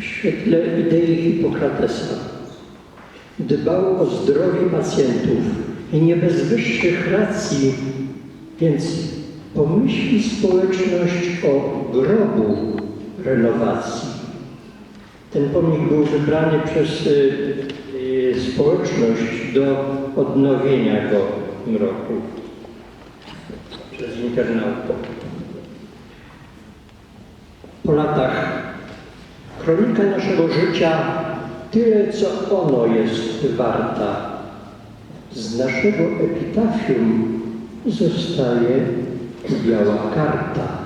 w świetle idei Hipokratesa. Dbał o zdrowie pacjentów i nie bez wyższych racji, więc pomyśli społeczność o grobu renowacji. Ten pomnik był wybrany przez y, y, społeczność do odnowienia go w tym roku przez internautów. Po latach kronika naszego życia tyle, co ono jest warta. Z naszego epitafium zostaje biała karta.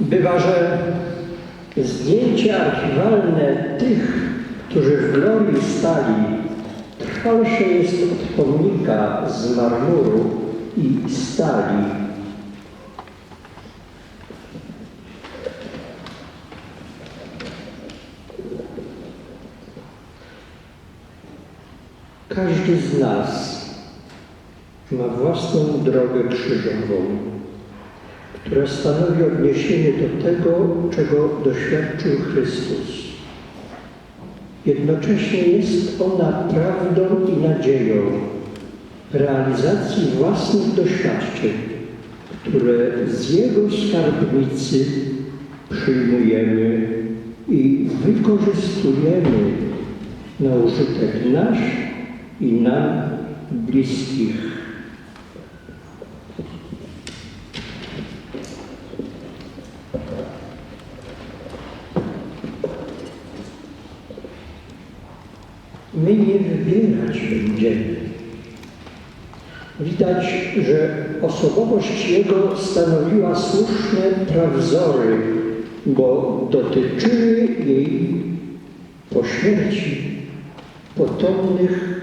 Bywa, że zdjęcia archiwalne tych, którzy w glorii stali, trwalsze jest od pomnika z marmuru i stali. Każdy z nas ma własną drogę krzyżową, która stanowi odniesienie do tego, czego doświadczył Chrystus. Jednocześnie jest ona prawdą i nadzieją realizacji własnych doświadczeń, które z Jego skarbnicy przyjmujemy i wykorzystujemy na użytek nasz i nam bliskich. My nie wybierać będziemy. Widać, że osobowość jego stanowiła słuszne prawzory, bo dotyczyły jej po śmierci potomnych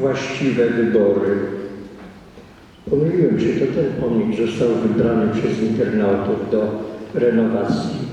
właściwe wybory. Pomyliłem się, to ten pomnik został wybrany przez internautów do renowacji.